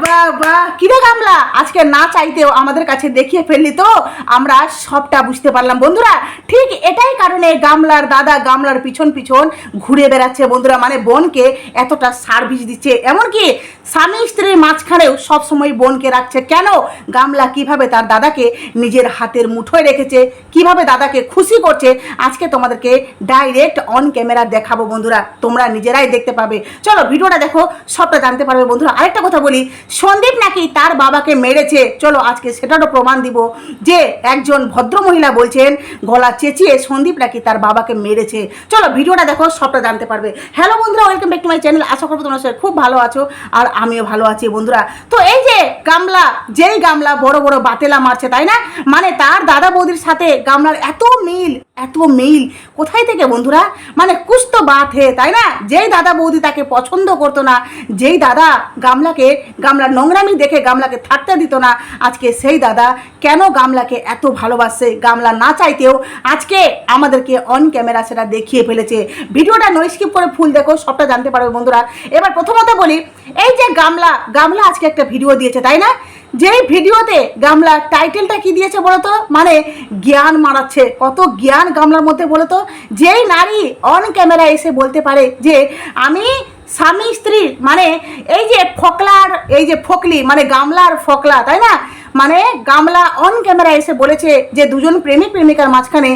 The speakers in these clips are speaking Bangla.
বাহ বাহ কিরে গামলা? আজকে না চাইতেও আমাদের কাছে দেখিয়ে ফেললি তো? আমরা সবটা বুঝতে পারলাম। বন্ধুরা, ঠিক এটাই কারণে গামলার দাদা গামলার পিছন পিছন ঘুরে বেড়াচ্ছে। বন্ধুরা মানে বোনকে এতটা সার্ভিস দিচ্ছে। এমনকি স্বামী স্ত্রীর মাঝখানেও সবসময় বোনকে রাখছে। কেন? গামলা কীভাবে তার দাদাকে নিজের হাতের মুঠোয় রেখেছে, কীভাবে দাদাকে খুশি করছে, আজকে তোমাদেরকে ডাইরেক্ট অন ক্যামেরা দেখাবো বন্ধুরা। তোমরা নিজেরাই দেখতে পাবে। চলো, ভিডিওটা দেখো, সবটা জানতে পারবে বন্ধুরা। আরেকটা কথা বলি সন্দীপ নাকি তার বাবাকে মেরেছে? চলো আজকে সেটারও প্রমাণ দিব যে একজন ভদ্র মহিলা বলছেন, গলা চেঁচিয়ে সন্দীপ নাকি তার বাবাকে মেরেছে। চলো ভিডিওটা দেখো, সবটা জানতে পারবে। হ্যালো বন্ধুরা welcome back to my channel আশা করব তোমরা সবাই খুব ভালো আছো আর আমিও ভালো আছি বন্ধুরা। তো এই যে গামলা, যেই গামলা বড় বড় বাতেলা মারছে, তাই না? মানে তার দাদা বৌদির সাথে গামলার এত মিল এত মিল, কোথায় থেকে বন্ধুরা? মানে কুছ তো বাত হে, তাই না? যেই দাদা বৌদি তাকে পছন্দ করতো না, যেই দাদা গামলাকে, গামলার নোংরামি দেখে গামলাকে থাকতে দিত না। আজকে সেই দাদা কেন গামলাকে এত ভালোবাসে? গামলা না চাইতেও আজকে আমাদেরকে অন ক্যামেরা সেটা দেখিয়ে ফেলেছে। ভিডিওটা নয় স্কিপ করে ফুল দেখো, সবটা জানতে পারবে বন্ধুরা। এবার প্রথমত বলি, এই যে গামলা গামলা আজকে একটা ভিডিও দিয়েছে, তাই না? যেই ভিডিওতে গামলা টাইটেলটা কি দিয়েছে বলতো? মানে জ্ঞান মারাচ্ছে। কত জ্ঞান গামলার মধ্যে বলতো? যেই নারী অন ক্যামেরা এসে বলতে পারে যে, আমি স্বামী স্ত্রী মানে এই যে ফকলার, এই যে ফকলি মানে গামলার ফকলা, তাই না? মানে গামলা অন ক্যামেরা এসে বলেছে যে দুজন প্রেমিক, প্রেমিকার মাঝখানে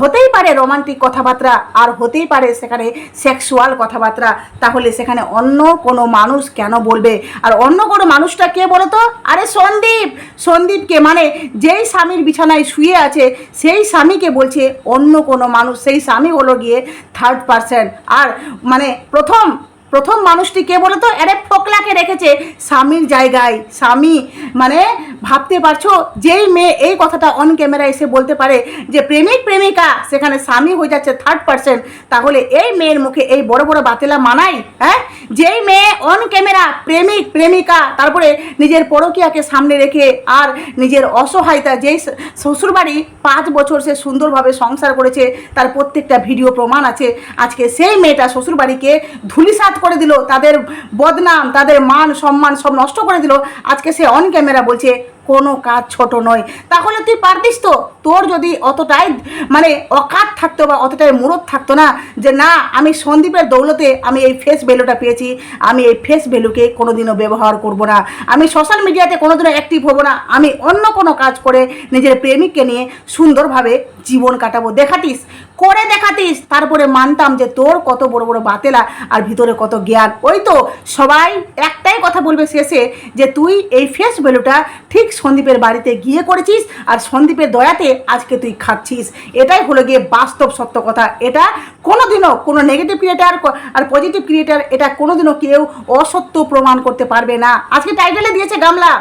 হতেই পারে রোমান্টিক কথাবার্তা আর হতেই পারে সেখানে সেক্সুয়াল কথাবার্তা। তাহলে সেখানে অন্য কোনো মানুষ কেন বলবে? আর অন্য কোনো মানুষটা কে বলো তো আরে সন্দীপ! সন্দীপকে মানে যেই স্বামীর বিছানায় শুয়ে আছে, সেই স্বামীকে বলছে অন্য কোনো মানুষ, সেই স্বামী হলো গিয়ে থার্ড পার্সন আর মানে প্রথম প্রথম মানুষটি কে বলো তো আরে ফোকলাকে রেখেছে স্বামীর জায়গায়। স্বামী মানে ভাবতে পারছ? যেই মেয়ে এই কথাটা অন ক্যামেরা এসে বলতে পারে যে, প্রেমিক, প্রেমিকা, সেখানে স্বামী হয়ে যাচ্ছে থার্ড পার্সন তাহলে এই মেয়ের মুখে এই বড় বড় বাতিলা মানাই হ্যাঁ? যেই মেয়ে অন ক্যামেরা প্রেমিক, প্রেমিকা, তারপরে নিজের পরকিয়াকে সামনে রেখে আর নিজের অসহায়তা, যেই শ্বশুরবাড়ি পাঁচ বছর সে সুন্দরভাবে সংসার করেছে, তার প্রত্যেকটা ভিডিও প্রমাণ আছে। আজকে সেই মেয়েটা শ্বশুরবাড়িকে ধুলিসাৎ করে দিল, তাদের বদনাম, তাদের মান, সম্মান সব নষ্ট করে দিল। আজকে সে অন ক্যামেরা বলছে কোনো কাজ ছোট নয়। তাহলে তুই পারতিস তো? তোর যদি অতটাই মানে অকাত থাকতো বা অতটাই মুরত থাকতো না যে, না, আমি সন্দীপের দৌলতে আমি এই ফেস ভ্যালুটা পেয়েছি, আমি এই ফেস ভ্যালুকে কোনোদিনও ব্যবহার করব না, আমি সোশ্যাল মিডিয়াতে কোনোদিনও অ্যাক্টিভ হব না, আমি অন্য কোনো কাজ করে নিজের প্রেমিককে নিয়ে সুন্দরভাবে জীবন কাটাবো। দেখাতিস, করে দেখাতিস, তারপরে মানতাম যে, তোর কত বড় বড় বাতেলা আর ভিতরে কত জ্ঞান। ওই তো সবাই একটাই কথা বলবে শেষে যে, তুই এই ফেস ভ্যালুটা ঠিক সন্দীপের বাড়িতে গিয়ে করেছিস আর সন্দীপের দয়াতে আজকে তুই খাচ্ছিস। এটাই হলো গিয়ে বাস্তব সত্য কথা। এটা কোনোদিনও কোনো নেগেটিভ ক্রিয়েটার আর পজিটিভ ক্রিয়েটার এটা কোনোদিনও কেউ অসত্য প্রমাণ করতে পারবে না। আজকে টাইটেলে দিয়েছে গামলা।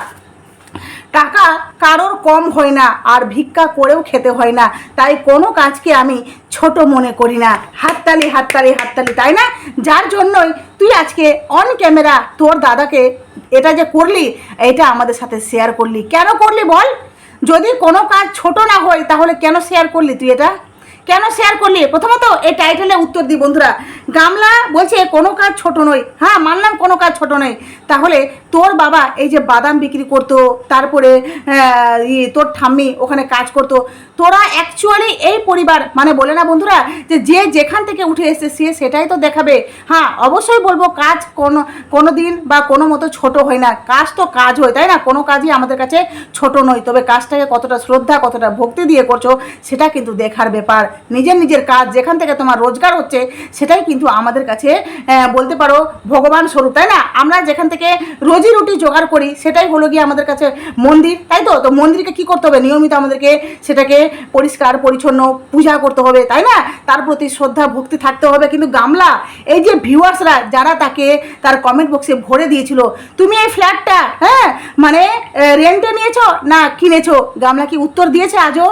টাকা কারোর কম হয় না আর ভিক্ষা করেও খেতে হয় না। তাই কোনো কাজকে আমি ছোট মনে করি না। হাততালি হাততালি হাততালি, তাই না? যার জন্যই তুই আজকে অন ক্যামেরা তোর দাদাকে এটা যে করলি, এটা আমাদের সাথে শেয়ার করলি। কেন করলি বল? যদি কোনো কাজ ছোট না হয়, তাহলে কেন শেয়ার করলি তুই এটা? কেন শেয়ার করলি? প্রথমত এই টাইটেলে উত্তর দিই বন্ধুরা। গামলা বলছে কোনো কাজ ছোট নয়। হ্যাঁ মানলাম কোনো কাজ ছোট নয়। তাহলে তোর বাবা এই যে বাদাম বিক্রি করতো তারপরে ই, তোর ঠাম্মি ওখানে কাজ করতো। তোরা অ্যাকচুয়ালি এই পরিবার মানে বলে না বন্ধুরা যে যে যেখান থেকে উঠে এসেছে সে সেটাই তো দেখাবে। হ্যাঁ অবশ্যই বলব কাজ কোনো কোনো দিন বা কোনো মতো ছোট হয় না। কাজ তো কাজ হয় তাই না? কোনো কাজই আমাদের কাছে ছোট নয়। তবে কাজটাকে কতটা শ্রদ্ধা কতটা ভক্তি দিয়ে করছ সেটা কিন্তু দেখার ব্যাপার। নিজের নিজের কাজ, যেখান থেকে তোমার রোজগার হচ্ছে, সেটাই কিন্তু আমাদের কাছে বলতে পারো ভগবান স্বরূপ, তাই না? আমরা যেখান থেকে রোজি রুটি জোগাড় করি, সেটাই হলো গিয়ে আমাদের কাছে মন্দির, তাই তো? তো মন্দিরকে কি করতে হবে? নিয়মিত আমাদেরকে সেটাকে পরিষ্কার, পরিচ্ছন্ন পূজা করতে হবে, তাই না? তার প্রতি শ্রদ্ধা, ভক্তি থাকতে হবে। কিন্তু গামলা, এই যে ভিউয়ার্সরা, যারা তাকে তার কমেন্ট বক্সে ভরে দিয়েছিল, তুমি এই ফ্ল্যাটটা হ্যাঁ? মানে রেন্টে নিয়েছো না কিনেছো? গামলা কি উত্তর দিয়েছে আজও?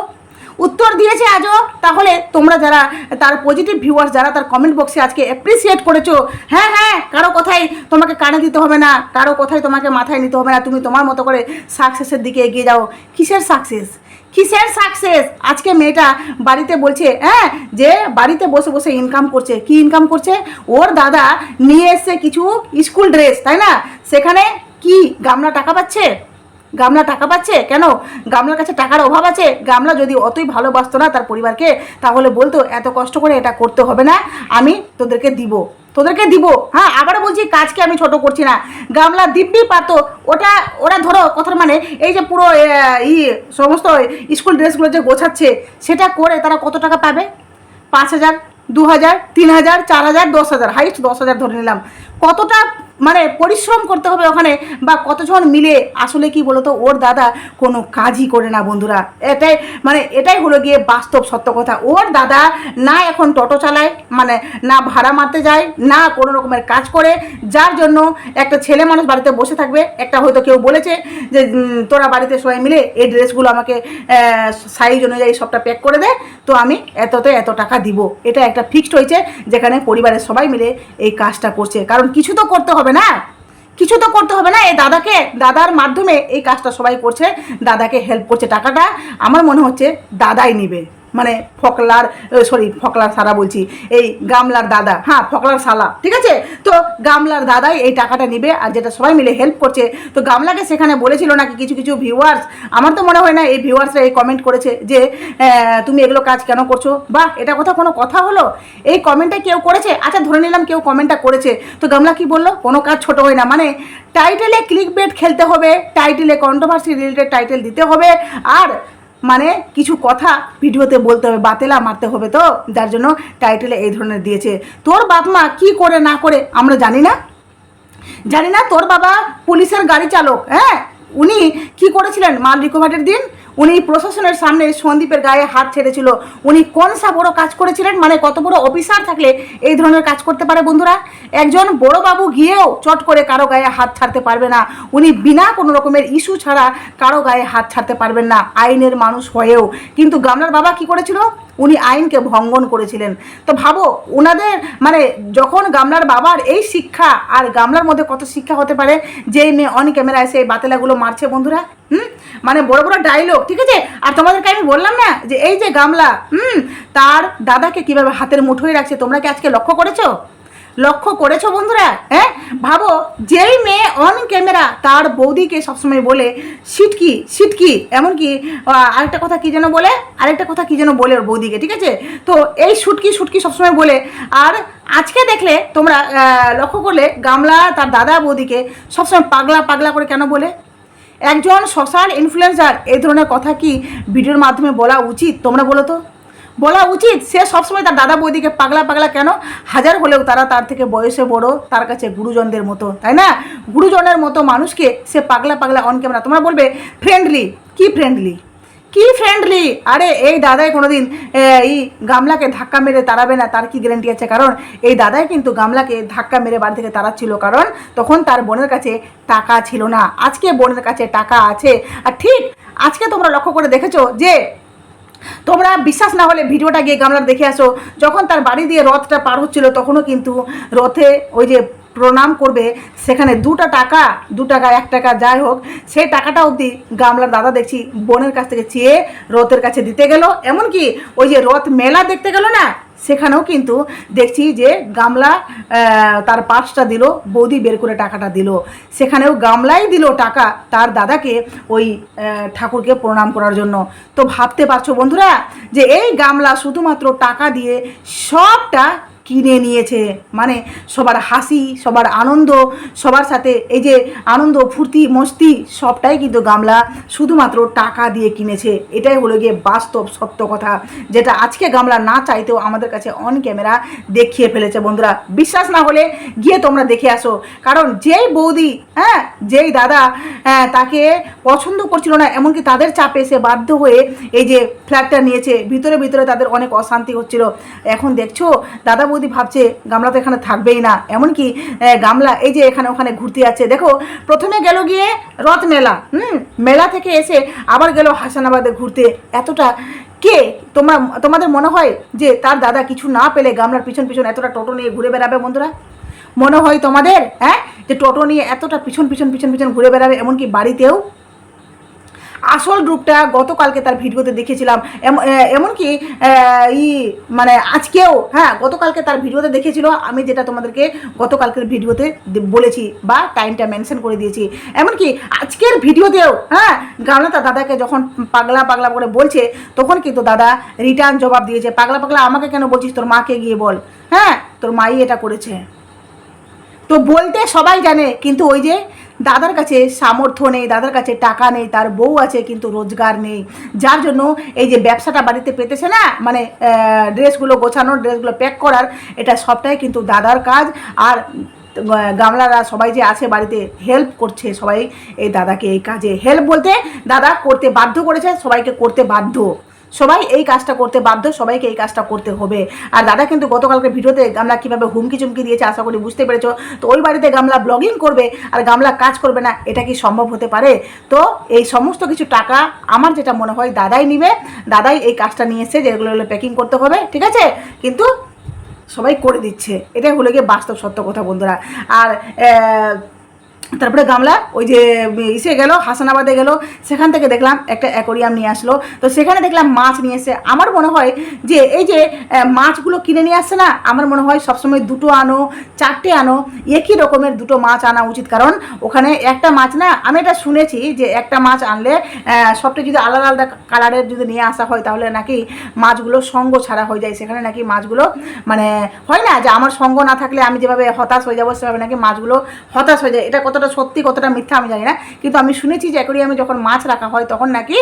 উত্তর দিয়েছে আজও। তাহলে তোমরা যারা, তার পজিটিভ ভিউয়ার্স যারা তার কমেন্ট বক্সে আজকে অ্যাপ্রিসিয়েট করেছ হ্যাঁ হ্যাঁ কারও কথাই তোমাকে কানে দিতে হবে না, কারও কথাই তোমাকে মাথায় নিতে হবে না, তুমি তোমার মতো করে সাকসেসের দিকে এগিয়ে যাও। কিসের সাকসেস কিসের সাকসেস আজকে মেয়েটা বাড়িতে বলছে হ্যাঁ যে বাড়িতে বসে বসে ইনকাম করছে। কি ইনকাম করছে? ওর দাদা নিয়ে এসছে কিছু স্কুল ড্রেস তাই না? সেখানে কি গামলা টাকা পাচ্ছে? গামলা টাকা পাচ্ছে? কেন? গামলার কাছে টাকার অভাব আছে। গামলা যদি অতই ভালোবাসতো না তার পরিবারকে, তাহলে বলতো, এত কষ্ট করে এটা করতে হবে না, আমি তোদেরকে দিব। তোদেরকে দিব। হ্যাঁ আবারও বলছি, কাজকে আমি ছোট করছি না। গামলা দিব্যি পারতো। ওটা, ওরা ধরো, কথার মানে এই যে পুরো ই, সমস্ত স্কুল ড্রেসগুলো যে গোছাচ্ছে, সেটা করে তারা কত টাকা পাবে? পাঁচ হাজার, দু হাজার, তিন হাজার, চার হাজার, দশ হাজার, হাইস্ট দশ হাজার ধরে নিলাম। কতটা মানে পরিশ্রম করতে হবে ওখানে বা কতজন মিলে আসলে কি বলতো? ওর দাদা কোনো কাজই করে না বন্ধুরা। এটাই মানে এটাই হলো গিয়ে বাস্তব সত্য কথা। ওর দাদা না এখন টোটো চালায় মানে না ভাড়া মারতে যায়, না কোনো রকমের কাজ করে, যার জন্য একটা ছেলে মানুষ বাড়িতে বসে থাকবে। একটা হয়তো কেউ বলেছে যে তোরা বাড়িতে সবাই মিলে এই ড্রেসগুলো আমাকে সাইজ অনুযায়ী সবটা প্যাক করে দে। তো আমি এততে এত টাকা দিব। এটা একটা ফিক্সড হয়েছে, যেখানে পরিবারের সবাই মিলে এই কাজটা করছে। কারণ কিছু তো করতে হবে। না? কিছু তো করতে হবে না। এই দাদাকে, দাদার মাধ্যমে এই কাজটা সবাই করছে। দাদাকে হেল্প করছে টাকাটা। আমার মনে হচ্ছে দাদাই নিবে। মানে ফকলার সরি ফকলার সারা বলছি। এই গামলার দাদা হ্যাঁ ফকলার সালা ঠিক আছে? তো গামলার দাদাই এই টাকাটা নিবে আর যেটা সবাই মিলে হেল্প করছে। তো গামলাকে সেখানে বলেছিল নাকি কিছু কিছু ভিউয়ার্স আমার তো মনে হয় না এই ভিউয়ার্সরা এই কমেন্ট করেছে যে তুমি এগুলো কাজ কেন করছ? বাহ, এটা কথা কোনো কথা হলো? এই কমেন্টটা কেউ করেছে? আচ্ছা ধরে নিলাম কেউ কমেন্টটা করেছে। তো গামলা কি বলল? কোনো কাজ ছোট হয় না। মানে টাইটেলে ক্লিক বেট খেলতে হবে টাইটেলে কন্ট্রোভার্সি রিলেটেড টাইটেল দিতে হবে। আর মানে কিছু কথা ভিডিওতে বলতে হবে, বাতেলা মারতে হবে তো, যার জন্য টাইটেলে এই ধরনের দিয়েছে। তোর বাপ মা কী করে না করে, আমরা জানি না। জানি না তোর বাবা পুলিশের গাড়ি চালক হ্যাঁ? উনি কি করেছিলেন মাল রিকভারির দিন? উনি প্রশাসনের সামনে সন্দীপের গায়ে হাত ছেড়েছিল। উনি কোন সা বড় কাজ করেছিলেন? মানে কত বড় অফিসার থাকলে এই ধরনের কাজ করতে পারে বন্ধুরা? একজন বড় বাবু গিয়েও চট করে কারও গায়ে হাত ছাড়তে পারবে না। উনি বিনা কোনো রকমের ইস্যু ছাড়া কারও গায়ে হাত ছাড়তে পারবেন না। আইনের মানুষ হয়েও। কিন্তু গামলার বাবা কি করেছিল? উনি আইনকে ভঙ্গন করেছিলেন। তো ভাবো ওনাদের মানে যখন গামলার বাবার এই শিক্ষা আর গামলার মধ্যে কত শিক্ষা হতে পারে, যেই মেয়ে অন ক্যামেরায় সেই বাতেলাগুলো মারছে বন্ধুরা, হুম? মানে বড় বড় ডায়লগ ঠিক আছে? আর তোমাদেরকে আমি বললাম না যে এই যে গামলা, হুম? তার দাদাকে কীভাবে হাতের মুঠোয় রাখছে, তোমরা কি আজকে লক্ষ্য করেছ? লক্ষ্য করেছ বন্ধুরা? হ্যাঁ? ভাবো, যেই মেয়ে অন ক্যামেরা তার বৌদিকে সবসময় বলে, সিটকি সিটকি। এমনকি আরেকটা কথা কি যেন বলে? আরেকটা কথা কি যেন বলে ওর বৌদিকে, ঠিক আছে? তো এই সুটকি সুটকি সবসময় বলে। আর আজকে দেখলে তোমরা লক্ষ্য করলে গামলা তার দাদা বৌদিকে সবসময় পাগলা পাগলা করে কেন বলে? একজন সোশ্যাল ইনফ্লুয়েন্সার এই ধরনের কথা কি ভিডিওর মাধ্যমে বলা উচিত? তোমরা বলো তো। বলা উচিত, সে সবসময় তার দাদা বৌদিকে পাগলা পাগলা কেন? হাজার হলেও তারা তার থেকে বয়সে বড়, তার কাছে গুরুজনদের মতো, তাই না? গুরুজনের মতো মানুষকে সে পাগলা পাগলা অন ক্যামেরা তোমরা বলবে ফ্রেন্ডলি কি ফ্রেন্ডলি কি ফ্রেন্ডলি আরে, এই দাদাই কোনোদিন এই গামলাকে ধাক্কা মেরে তাড়াবে না, তার কি গ্যারান্টি আছে? কারণ এই দাদাই কিন্তু গামলাকে ধাক্কা মেরে বাড়ি থেকে তাড়াচ্ছিল, কারণ তখন তার বোনের কাছে টাকা ছিল না। আজকে বোনের কাছে টাকা আছে। আর ঠিক আজকে তোমরা লক্ষ্য করে দেখেছ যে তোমরা বিশ্বাস না হলে ভিডিওটা গিয়ে গামলার দেখে আসো। যখন তার বাড়ি দিয়ে রথটা পার হচ্ছিল, তখনও কিন্তু রথে ওই যে প্রণাম করবে, সেখানে দুটা টাকা, দু টাকা, এক টাকা, যাই হোক, সেই টাকাটা অবধি গামলার দাদা দেখছি বোনের কাছ থেকে চেয়ে রথের কাছে দিতে গেল। এমনকি ওই যে রথ মেলা দেখতে গেল না, সেখানেও কিন্তু দেখছি যে গামলা তার পার্সটা দিল, বৌদি বের করে টাকাটা দিল। সেখানেও গামলাই দিল টাকা তার দাদাকে ওই ঠাকুরকে প্রণাম করার জন্য। তো ভাবতে পারছ বন্ধুরা, যে এই গামলা শুধুমাত্র টাকা দিয়ে সবটা কিনে নিয়েছে। মানে সবার হাসি সবার আনন্দ সবার সাথে এই যে আনন্দ ফুর্তি মস্তি সবটাই কিন্তু গামলা শুধুমাত্র টাকা দিয়ে কিনেছে। এটাই হলো গিয়ে বাস্তব সত্য কথা যেটা আজকে গামলা না চাইতেও আমাদের কাছে অন ক্যামেরা দেখিয়ে ফেলেছে বন্ধুরা। বিশ্বাস না হলে গিয়ে তোমরা দেখে আসো। কারণ যেই বৌদি হ্যাঁ যেই দাদা হ্যাঁ, তাকে পছন্দ করছিল না এমনকি তাদের চাপে সে বাধ্য হয়ে এই যে ফ্ল্যাটটা নিয়েছে। ভিতরে ভিতরে তাদের অনেক অশান্তি হচ্ছিল। এখন দেখছ দাদা বৌদি ভাবছে গামলা তো এখানে থাকবেই না। এমনকি গামলা এই যে এখানে ওখানে ঘুরতে যাচ্ছে। দেখো, প্রথমে গেল গিয়ে রথ মেলা হুম? মেলা থেকে এসে আবার গেল হাসানাবাদে ঘুরতে। এতটা কে? তোমরা, তোমাদের মনে হয় যে তার দাদা কিছু না পেলে গামলার পিছন পিছন এতটা টোটো নিয়ে ঘুরে বেড়াবে বন্ধুরা? মনে হয় তোমাদের হ্যাঁ? যে টোটো নিয়ে এতটা পিছন পিছন পিছন পিছন ঘুরে বেড়াবে, এমনকি বাড়িতেও? আসল রূপটা গতকালকে তার ভিডিওতে দেখেছিলাম। এমনকি ই মানে আজকেও হ্যাঁ গতকালকে তার ভিডিওতে দেখেছিল। আমি যেটা তোমাদেরকে গতকালকের ভিডিওতে বলেছি বা টাইমটা মেনশন করে দিয়েছি। এমনকি আজকের ভিডিওতেও হ্যাঁ তার দাদাকে যখন পাগলা পাগলা করে বলছে, তখন কিন্তু দাদা রিটার্ন জবাব দিয়েছে। পাগলা পাগলা আমাকে কেন বলছিস? তোর মাকে গিয়ে বল। হ্যাঁ তোর মাই এটা করেছে। তো বলতে সবাই জানে, কিন্তু ওই যে দাদার কাছে সামর্থ্য নেই, দাদার কাছে টাকা নেই, তার বউ আছে কিন্তু রোজগার নেই। যার জন্য এই যে ব্যবসাটা বাড়িতে পেতেছে না মানে ড্রেসগুলো গোছানোর ড্রেসগুলো প্যাক করার, এটা সবটাই কিন্তু দাদার কাজ। আর গামলারা সবাই যে আছে বাড়িতে হেল্প করছে সবাই এই দাদাকে এই কাজে। হেল্প বলতে দাদা করতে বাধ্য করেছে, সবাইকে করতে বাধ্য। সবাই এই কাজটা করতে বাধ্য, সবাইকে এই কাজটা করতে হবে। আর দাদা কিন্তু গতকালকে ভিডিওতে গামলা কীভাবে হুমকি চুমকি দিয়েছে আশা করি বুঝতে পেরেছ। তো ওই বাড়িতে গামলা ব্লগিং করবে আর গামলা কাজ করবে না, এটা কি সম্ভব হতে পারে? তো এই সমস্ত কিছু টাকা আমার যেটা মনে হয় দাদাই নিবে, দাদাই এই কাজটা নিয়ে এসছে যেগুলো প্যাকিং করতে হবে, ঠিক আছে? কিন্তু সবাই করে দিচ্ছে। এটাই হলো গিয়ে বাস্তব সত্য কথা বন্ধুরা। আর তারপরে গামলা, ওই যে, ইসে গেল, হাসানাবাদে গেল, সেখান থেকে দেখলাম একটা অ্যাকোরিয়াম নিয়ে আসলো। তো সেখানে দেখলাম মাছ নিয়ে এসে, আমার মনে হয় যে, এই যে মাছগুলো কিনে নিয়ে আসছে না, আমার মনে হয় সবসময় দুটো আনো, চারটে আনো, একই রকমের দুটো মাছ আনা উচিত। কারণ ওখানে একটা মাছ না, আমি এটা শুনেছি যে, একটা মাছ আনলে সবটা যদি আলাদা আলাদা কালারের যদি নিয়ে আসা হয়, তাহলে নাকি মাছগুলো সঙ্গ ছাড়া হয়ে যায়। সেখানে নাকি মাছগুলো মানে হয় না যে, আমার সঙ্গ না থাকলে আমি যেভাবে হতাশ হয়ে যাব, সেভাবে নাকি মাছগুলো হতাশ হয়ে যায়। এটা কতটা সত্যি, কতটা মিথ্যা আমি জানি না। কিন্তু আমি শুনেছি যে অ্যাকোরিয়ামে যখন মাছ রাখা হয়, তখন নাকি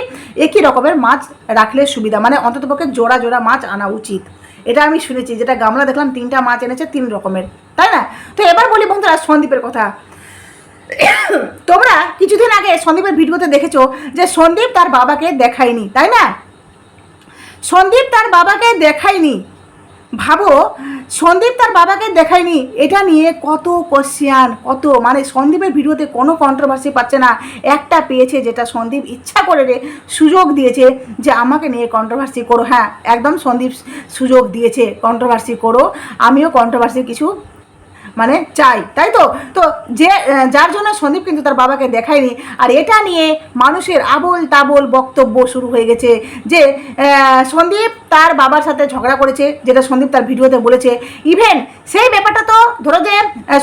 একই রকমের মাছ রাখলে সুবিধা। মানে অন্ততপক্ষে জোড়া জোড়া মাছ আনা উচিত। এটা আমি শুনেছি, যেটা গামলা দেখলাম, তিনটা মাছ এনেছে, তিন রকমের। তাই না? তো এবার বলি বন্ধুরা সন্দীপের কথা। তোমরা কিছুদিন আগে সন্দীপের ভিডিওতে দেখেছ যে সন্দীপ তার বাবাকে দেখায়নি, তাই না? সন্দীপ তার বাবাকে দেখায়নি। ভাবো, সন্দীপ তার বাবাকে দেখায়নি। এটা নিয়ে কত কোশ্চিয়ান কত মানে সন্দীপের ভিডিওতে কোনো কন্ট্রোভার্সি পাচ্ছে না। একটা পেয়েছে যেটা সন্দীপ ইচ্ছা করে রে, সুযোগ দিয়েছে যে আমাকে নিয়ে কন্ট্রোভার্সি করো। হ্যাঁ একদম সন্দীপ সুযোগ দিয়েছে কন্ট্রোভার্সি করো। আমিও কন্ট্রোভার্সি কিছু মানে চাই, তাই তো? তো যে যার জন্য সন্দীপ কিন্তু তার বাবাকে দেখায়নি, আর এটা নিয়ে মানুষের আবল তাবল বক্তব্য শুরু হয়ে গেছে যে সন্দীপ তার বাবার সাথে ঝগড়া করেছে, যেটা সন্দীপ তার ভিডিওতে বলেছে। ইভেন সেই ব্যাপারটা তো ধরো যে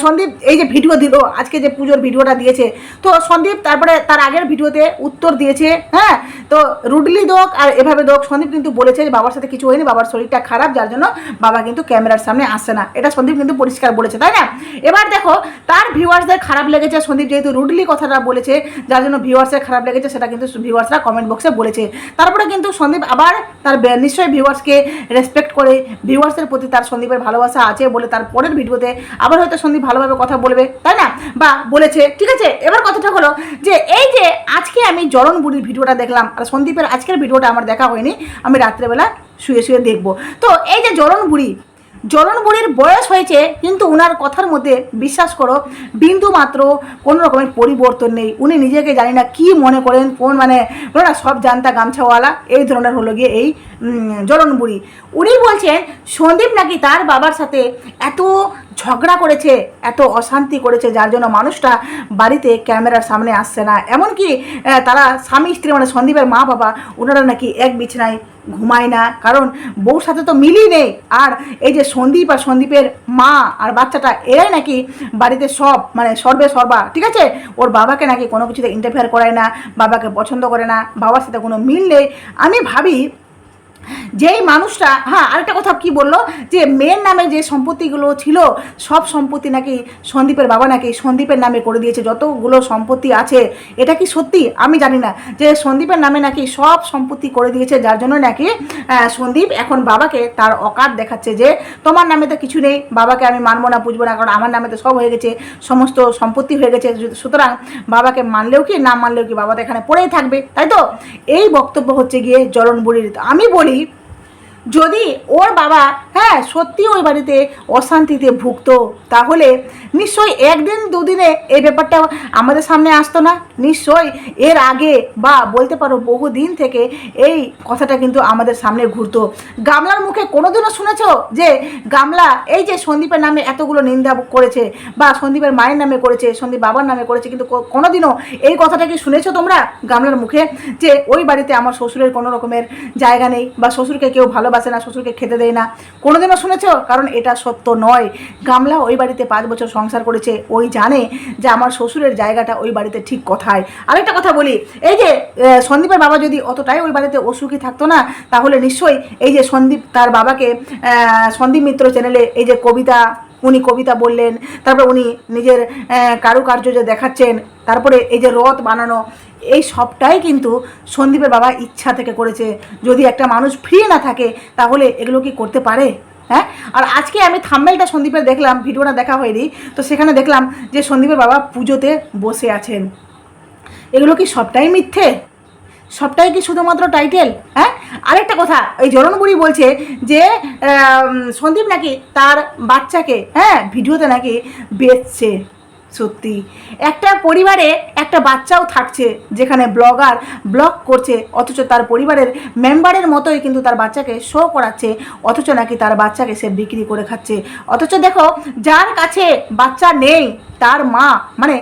সন্দীপ এই যে ভিডিও দিল, আজকে যে পুজোর ভিডিওটা দিয়েছে, তো সন্দীপ তারপরে তার আগের ভিডিওতে উত্তর দিয়েছে হ্যাঁ? তো রুডলি দোক আর এভাবে দোক, সন্দীপ কিন্তু বলেছে যে বাবার সাথে কিছু হয়নি, বাবার শরীরটা খারাপ, যার জন্য বাবা কিন্তু ক্যামেরার সামনে আসছে না। এটা সন্দীপ কিন্তু পরিষ্কার বলেছে, তাই না? এবার দেখো, তার ভিউয়ার্সদের খারাপ লেগেছে, সন্দীপ যেহেতু রুডলি কথাটা বলেছে, যার জন্য ভিউয়ার্সের খারাপ লেগেছে, সেটা কিন্তু ভিউয়ার্সরা কমেন্ট বক্সে বলেছে। তারপরে কিন্তু সন্দীপ আবার তার নিশ্চয়ই ভিউয়ার্সকে রেসপেক্ট করে ভিউয়ার্সের প্রতি তার সন্দীপের ভালোবাসা আছে বলে তার পরের ভিডিওতে আবার হয়তো সন্দীপ ভালোভাবে কথা বলবে, তাই না? বা বলেছে, ঠিক আছে, এবার কথাটা হলো যে, এই যে আজকে আমি জরন বুড়ির ভিডিওটা দেখলাম, আর সন্দীপের আজকের ভিডিওটা আমার দেখা হয়নি, আমি রাত্রেবেলা শুয়ে শুয়ে দেখব। তো এই যে জরন বুড়ি জলন বুড়ির বয়স হয়েছে কিন্তু উনার কথার মধ্যে বিশ্বাস করো বিন্দু মাত্র কোনো রকমের পরিবর্তন নেই। উনি নিজেকে জানি না কী মনে করেন কোন মানে বলো না সব জানতা গামছাওয়ালা এই ধরনের হলো গিয়ে এই উম, জলন বুড়ি। উনি বলছেন সন্দীপ নাকি তার বাবার সাথে এত ঝগড়া করেছে, এত অশান্তি করেছে, যার জন্য মানুষটা বাড়িতে ক্যামেরার সামনে আসছে না। এমনকি তারা স্বামী, স্ত্রী মানে সন্দীপের মা বাবা ওনারা নাকি এক বিছানায় ঘুমায় না। কারণ বউর সাথে তো মিলই নেই। আর এই যে সন্দীপ আর সন্দীপের মা আর বাচ্চাটা, এরাই নাকি বাড়িতে সব মানে সর্বে সর্বা, ঠিক আছে? ওর বাবাকে নাকি কোনো কিছুতে ইন্টারফেয়ার করায় না, বাবাকে পছন্দ করে না, বাবার সাথে কোনো মিল নেই। আমি ভাবি যেই মানুষটা হ্যাঁ আরেকটা কথা কি বলল? যে মেয়ের নামে যে সম্পত্তিগুলো ছিল, সব সম্পত্তি নাকি সন্দীপের বাবা নাকি সন্দীপের নামে করে দিয়েছে, যতগুলো সম্পত্তি আছে, এটা কি সত্যি? আমি জানি না। যে সন্দীপের নামে নাকি সব সম্পত্তি করে দিয়েছে, যার জন্য নাকি সন্দীপ এখন বাবাকে তার অকাত দেখাচ্ছে যে, তোমার নামে তো কিছু নেই, বাবাকে আমি মানবো না, বুঝব না, কারণ আমার নামে তো সব হয়ে গেছে, সমস্ত সম্পত্তি হয়ে গেছে। সুতরাং বাবাকে মানলেও কি, না মানলেও কি, বাবা তো এখানে পড়েই থাকবে, তাই তো? এই বক্তব্য হচ্ছে গিয়ে জলন বুড়ির আমি বলি যদি ওর বাবা হ্যাঁ সত্যি ওই বাড়িতে অশান্তিতে ভুগতো, তাহলে নিশ্চয়ই একদিন দুদিনে এই ব্যাপারটা আমাদের সামনে আসতো না। নিশ্চয়ই এর আগে বা বলতে পারো বহু দিন থেকে এই কথাটা কিন্তু আমাদের সামনে ঘুরতো। গামলার মুখে কোনোদিনও শুনেছ যে গামলা এই যে সন্দীপের নামে এতগুলো নিন্দা করেছে বা সন্দীপের মায়ের নামে করেছে, সন্দীপ বাবার নামে করেছে, কিন্তু কোনোদিনও এই কথাটা কি শুনেছো তোমরা গামলার মুখে যে ওই বাড়িতে আমার শ্বশুরের কোনো রকমের জায়গা নেই বা শ্বশুরকে কেউ ভালোবাসে না, শ্বশুরকে খেতে দেয় না। কোনোদিনও শুনেছ? কারণ এটা সত্য নয়। গামলা ওই বাড়িতে পাঁচ বছর সংসার করেছে। ওই জানে যে আমার শ্বশুরের জায়গাটা ওই বাড়িতে ঠিক কথায়। আরেকটা কথা বলি, এই যে সন্দীপের বাবা যদি অতটাই ওই বাড়িতে অসুখী থাকতো না, তাহলে নিশ্চয়ই এই যে সন্দীপ তার বাবাকে সন্দীপ মিত্র চ্যানেলে এই যে কবিতা উনি কবিতা বললেন, তারপরে উনি নিজের কারুকার্য যে দেখাচ্ছেন, তারপরে এই যে রথ বানানো, এই সবটাই কিন্তু সন্দীপের বাবা ইচ্ছা থেকে করেছে। যদি একটা মানুষ ফ্রি না থাকে, তাহলে এগুলো কি করতে পারে? হ্যাঁ? আর আজকে আমি থাম্বেলটা সন্দীপের দেখলাম, ভিডিওটা দেখা হয়নি, তো সেখানে দেখলাম যে সন্দীপের বাবা পুজোতে বসে আছেন। এগুলো কি সবটাই মিথ্যে? সবটাই কি শুধুমাত্র টাইটেল হ্যাঁ? আরেকটা কথা এই জরনবুড়ি বলছে যে সন্দীপ নাকি তার বাচ্চাকে হ্যাঁ ভিডিওতে নাকি বেচছে। সত্যি। একটা পরিবারে একটা বাচ্চাও থাকছে যেখানে ব্লগার ব্লগ করছে, অথচ তার পরিবারের মেম্বারের মতোই কিন্তু তার বাচ্চাকে শো করাচ্ছে, অথচ নাকি তার বাচ্চাকে সে বিক্রি করে খাচ্ছে। অথচ দেখো, যার কাছে বাচ্চা নেই, তার মা মানে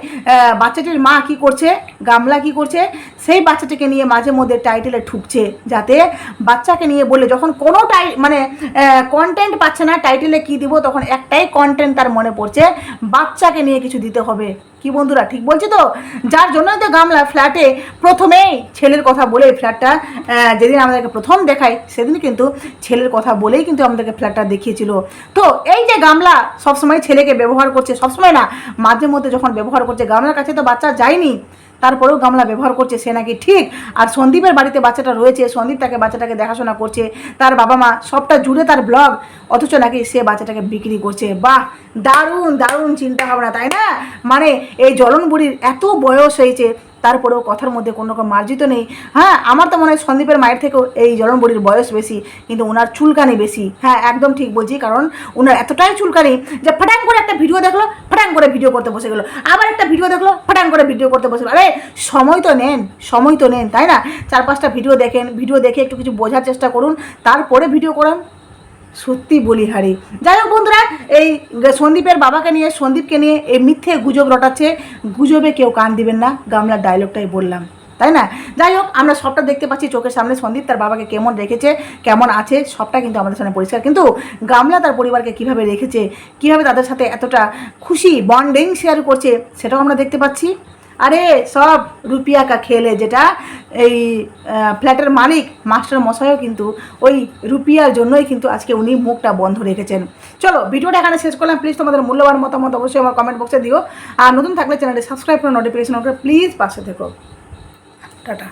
বাচ্চাটির মা কি করছে, গামলা কি করছে, সেই বাচ্চাটিকে নিয়ে মাঝে মধ্যে টাইটেলে ঠুকছে, যাতে বাচ্চাকে নিয়ে বলে যখন কোনো টাই মানে কন্টেন্ট পাচ্ছে না, টাইটেলে কি দিব, তখন একটাই কন্টেন্ট তার মনে পড়ছে, বাচ্চাকে নিয়ে কিছু দিতে হবে। কি বন্ধুরা, ঠিক বলছি তো? যার জন্য তো গামলা ফ্ল্যাটে প্রথমেই ছেলের কথা বলে ফ্ল্যাটটা যেদিন আমাদেরকে প্রথম দেখায়, সেদিন কিন্তু ছেলের কথা বলেই কিন্তু আমাদেরকে ফ্ল্যাটটা দেখিয়েছিল। তো এই যে গামলা সবসময় ছেলেকে ব্যবহার করছে, সবসময় না, মাঝে মধ্যে যখন ব্যবহার করছে, গামলার কাছে তো বাচ্চা যায়নি। তারপরেও গামলা ব্যবহার করছে সে নাকি ঠিক। আর সন্দীপের বাড়িতে বাচ্চাটা রয়েছে, সন্দীপ তাকে বাচ্চাটাকে দেখাশোনা করছে। তার বাবা মা সবটা জুড়ে তার ব্লগ, অথচ নাকি সে বাচ্চাটাকে বিক্রি করছে। বাহ, দারুণ দারুণ চিন্তা ভাবনা তাই না? মানে এই জলন বুড়ির এত বয়স হয়েছে তারপরেও কথার মধ্যে কোনো রকম মার্জিত নেই। হ্যাঁ আমার তো মনে হয় সন্দীপের মায়ের থেকেও এই জলন বুড়ির বয়স বেশি, কিন্তু ওনার চুলকানি বেশি। হ্যাঁ একদম ঠিক বলছি, কারণ ওনার এতটাই চুলকানি যে ফাটাং করে একটা ভিডিও দেখল, ফাটাং করে ভিডিও করতে বসে গেলো। আবার একটা ভিডিও দেখল, ফাটাং করে ভিডিও করতে বসে গেলো। আরে, সময় তো নেন, সময় তো নেন, তাই না? চার পাঁচটা ভিডিও দেখেন, ভিডিও দেখে একটু কিছু বোঝার চেষ্টা করুন, তারপরে ভিডিও করান। সত্যি বলি হারি। যাই হোক বন্ধুরা, এই সন্দীপের বাবাকে নিয়ে, সন্দীপকে নিয়ে এই মিথ্যে গুজব রটাচ্ছে, গুজবে কেউ কান দিবেন না, গামলার ডায়লগটাই বললাম। তাই না? যাই হোক, আমরা সবটা দেখতে পাচ্ছি চোখের সামনে, সন্দীপ তার বাবাকে কেমন রেখেছে, কেমন আছে, সবটা কিন্তু আমাদের সামনে পরিষ্কার। কিন্তু গামলা তার পরিবারকে কীভাবে রেখেছে, কীভাবে তাদের সাথে এতটা খুশি বন্ডিং শেয়ার করছে, সেটাও আমরা দেখতে পাচ্ছি। আরে সব রুপিয়া কা খেলে, যেটা এই ফ্ল্যাটের মালিক মাস্টার মশাইও কিন্তু ওই রুপিয়ার জন্যই কিন্তু আজকে উনি মুখটা বন্ধ রেখেছেন। চলো, ভিডিওটা এখানে শেষ করলাম। প্লিজ তোমাদের মূল্যবান মতামত অবশ্যই আমার কমেন্ট বক্সে দিও। আর নতুন থাকলে চ্যানেলটি সাবস্ক্রাইব করে নোটিফিকেশন প্লিজ পাশে থেকো। টাটা।